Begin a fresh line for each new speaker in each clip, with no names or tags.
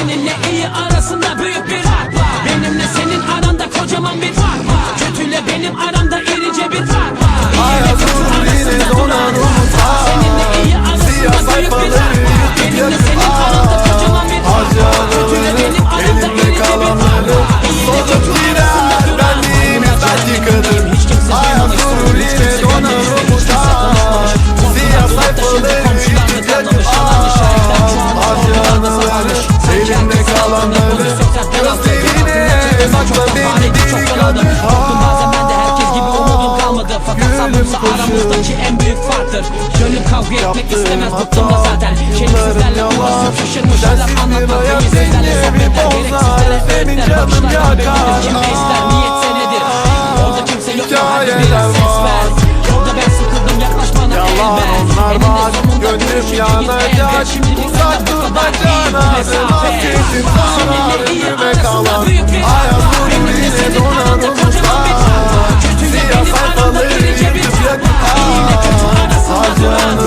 Seninle iyi arasında büyük bir fark var. Benimle senin aranda kocaman bir fark var. Kötüyle benim
aramda
irice bir fark var. Hayatım kötü yine donar
umutlar
Seninle iyi arasında büyük bir fark var.
Benimle
senin anlamadım Yoktu malzemende
herkes
gibi
umudum
kalmadı.
Fakat
sabrımsa
aramızdaki
en büyük farktır. Gönlüm
kavga
etmek
istemez
bıktım
da zaten. Şerifsizlerle uğraşıp şaşırmış laf anlatmakta Yüzsüzlerle sohbetler gereksizlere öğütler Bakışlardan görünür
kim ister. Niyet senedir. Orada kimse yok
ya
hadi biraz
ses
ver. Yolda ben sıkıldım
yaklaş
bana el
ver.
Eninde sonunda görüşeceğiz
elbet Şimdilik
sana bu arasında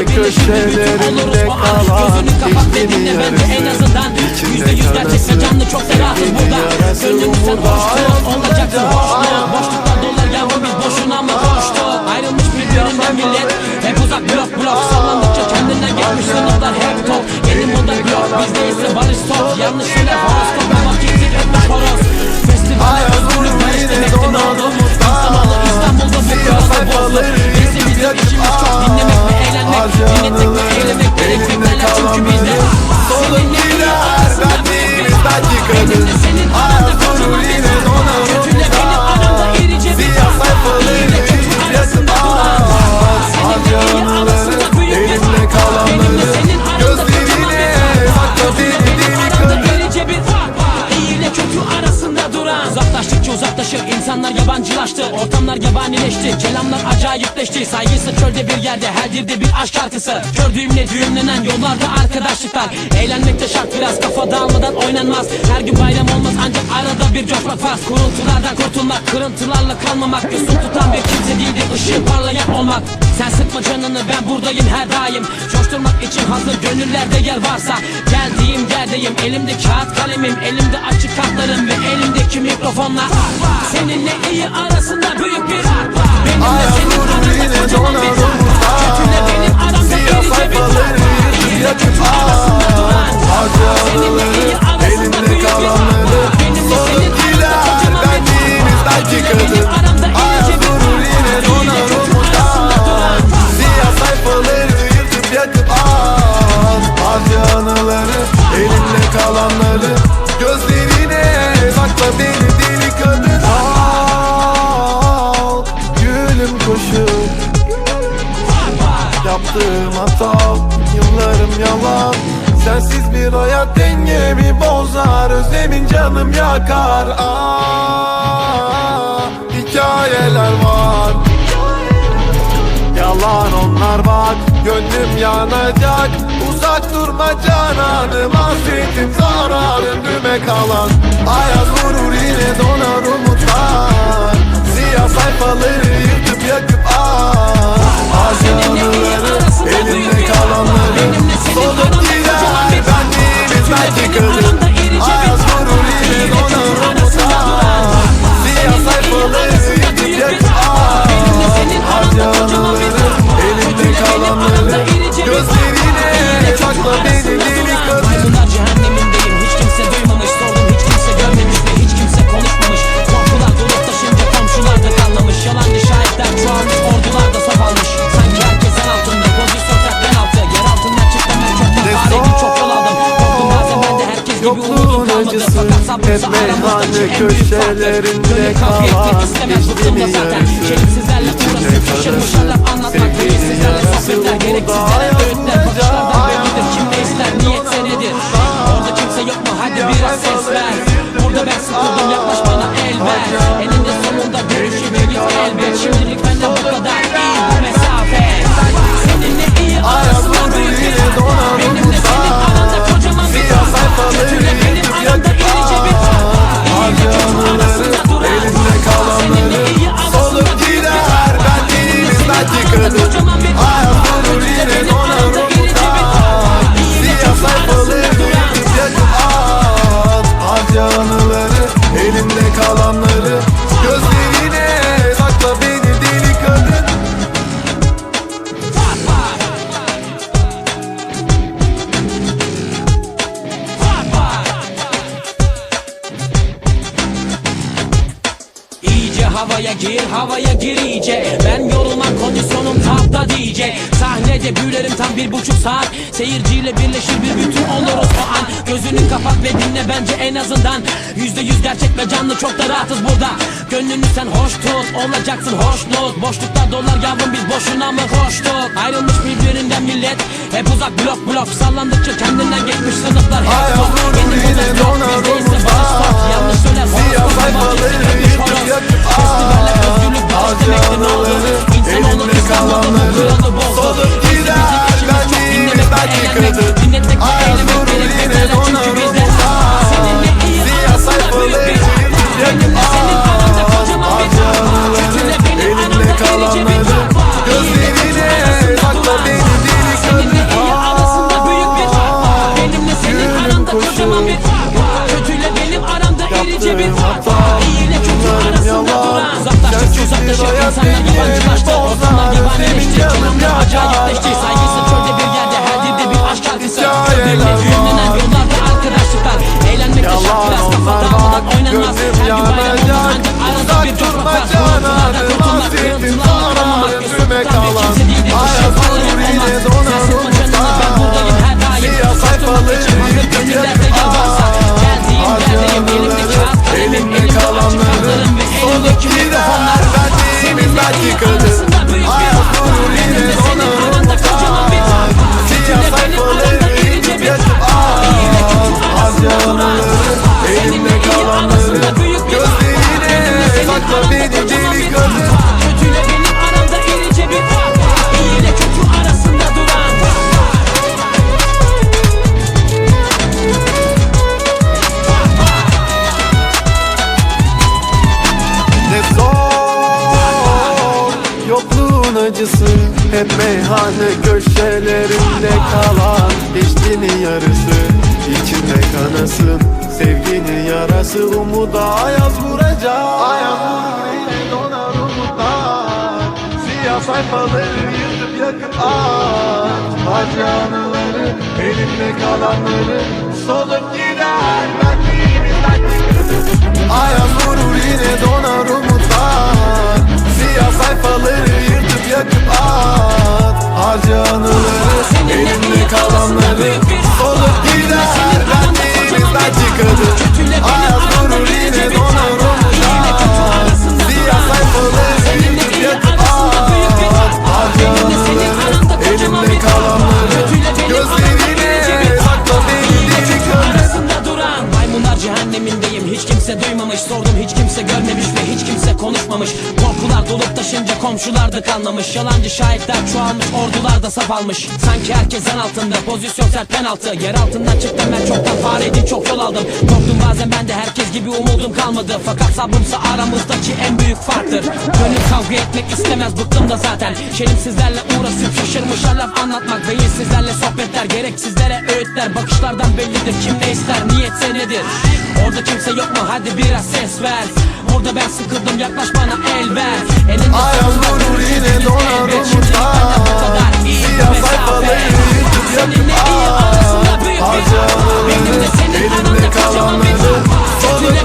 Bütün
köşelerinde kalan
Gözünü kapat
içinin
dinle en azından Yüzde yüz gerçek ve
karası,
canlı çok ferahız burada. Gönlümü sen
umurda
hoştun, olacaksın hoşnut Boşluktan dolar yavrum biz boşuna mı konuştuk Ayrılmış birbirinden millet Hep uzak blok blok. Sallandıkça kendinden geçmiş sınıflar hep top. Yeni moda blok bizde ise barış top. Yanlış şeyler horoskop ama kesin öpmüş horoz. Festivaller
Hayat
özgürlük
yine
bekle ne oldu. İnsanoğlu İstanbul'da bu kuralı bozdu Neyse bizim işimiz çok dinlemek ve eğlenmek
Harca
Dinletmek ve
anıları,
eylemek
elimde
Seninle iyi
gider
arasında
benliğimizden çıkılır
Benimle Kelamlar acayipleşti. Saygısı çölde bir yerde Her dilde bir aşk şarkısı. Gördüğümle düğümlenen yollarda arkadaşlıklar. Eğlenmek de şart biraz kafa dağılmadan oynanmaz. Her gün bayram olmaz ancak arada bir coşmak farz. Kuruntulardan kurtulmak Kırıntılarla kalmamak. Yosun tutan bir kimse değildir ışığı parlayan olmak. Sen sıkma canını ben buradayım her daim. Coşturmak için hazır gönüllerde yer varsa. Geldiğim yerdeyim elimde kağıt kalemim Elimde açık kartlarım ve elimdeki mikrofonla Seninle iyi arasında büyük bir fark Bir
hayat dengemi bozar Özlemin canım yakar. Aa, Hikayeler var. Yalan onlar bak Gönlüm yanacak. Uzak durma cananım Hasretim zararım düme kalan Ayaz vurur yine donar umutlar. Siyah sayfaları yırtıp yakıp at Harcanıları elimde kalanları Solup Yokluğun acısı hep meyhane köşelerinde kalan içtiğini yarısı.
Çelimsizlerle uğraşıp şaşırmış şeyler anlatmak Gereksizlerle sohbetler gereksizlere öğütler Bakışlardan bellidir kim ne ister niyetse nedir Orada kimse yok mu? Hadi biraz ses ver. Burada ben sıkıldım. Yaklaş bana el ver. Elinde sonunda görüşeceğiz elbet. Şimdilik benden bu kadar Seyirciyle birleşir bir bütün oluruz o an. Gözünü kapat ve dinle bence en azından. Yüzde yüz gerçek ve canlı çok da rahatız burada. Gönlünü sen hoş tut olacaksın hoşnut. Boşlukta dolar yavrum biz boşuna mı koştuk? Ayrılmış birbirinden millet hep uzak blok blok. Sallandıkça kendinden geçmiş sınıflar hep
vurur
Benim
yine donar umutlar.
Yanlış söyler
Siyah sayfaları yırtıp yakıp
Festivaller özgürlük barış demektir ne olur? Kıskanmadı bu
kalanları,
kuralı bozdu dinlemek
Hep meyhane köşelerinde kalan İçkinin yarısı içinde kanasın Sevginin yarası. Umuda ayaz vuracak. Ayaz vurur donar umutlar Siyah sayfaları yırtıp yakıp aç Acı anıları elimde kalanları Solup gider. Ben değilim ben Ayaz vurur yine donar umutlar Siyah sayfaları yırtıp yakıp at Harca anıları elimde kalanları Solup gider. Ben değiliz belki kadın Ayaz vurur yine donar umutlar Siyah sayfaları yırtıp yakıp at Harca anıları elimde kalanları Gözlerine sakla
arasında duran Maymunlar cehennemindeyim. Hiç kimse duymamış Sordum hiç kimse görmemiş konuşmamış. Korkular dolup taşınca komşular da kanlamış Yalancı şahitler çoğalmış ordular da saf almış. Sanki herkes en altında pozisyon sert penaltı. Yer altından çıktım ben çoktan fareydim çok yol aldım. Korktum bazen ben de herkes gibi umudum kalmadı. Fakat sabrımsa aramızdaki en büyük farktır. Gönül kavga etmek istemez bıktım da zaten. Şerimsizlerle uğraşıp şaşırmışlar laf anlatmak Beyinsizlerle sohbetler gereksizlere öğütler. Bakışlardan bellidir kim ne ister niyetse nedir? Orada kimse yok mu? Hadi biraz ses ver Orada ben sıkıldım yaklaş bana el ver Elinde
Ayaz vurur yine donar umutlar Siyah yırtıp
Seninle
yakıp
iyi
at
arasında büyük bir
Harca
fark var Benimle
anıları
senin
elimde
aranda kocaman bir
kalanları
fark var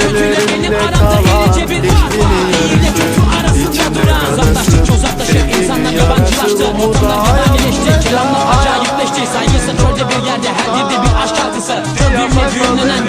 Kötüyle benim aramda iyilece bir fark var. İyi ile kötü arasında duran uzaklaşır insanlar yabancılaştı. Ortamlar yabanileşti Kelamlar acayipleşti. Saygısı çölde bir yerde Her dilde bir aşk şarkısı. Gördüğümle düğümlenen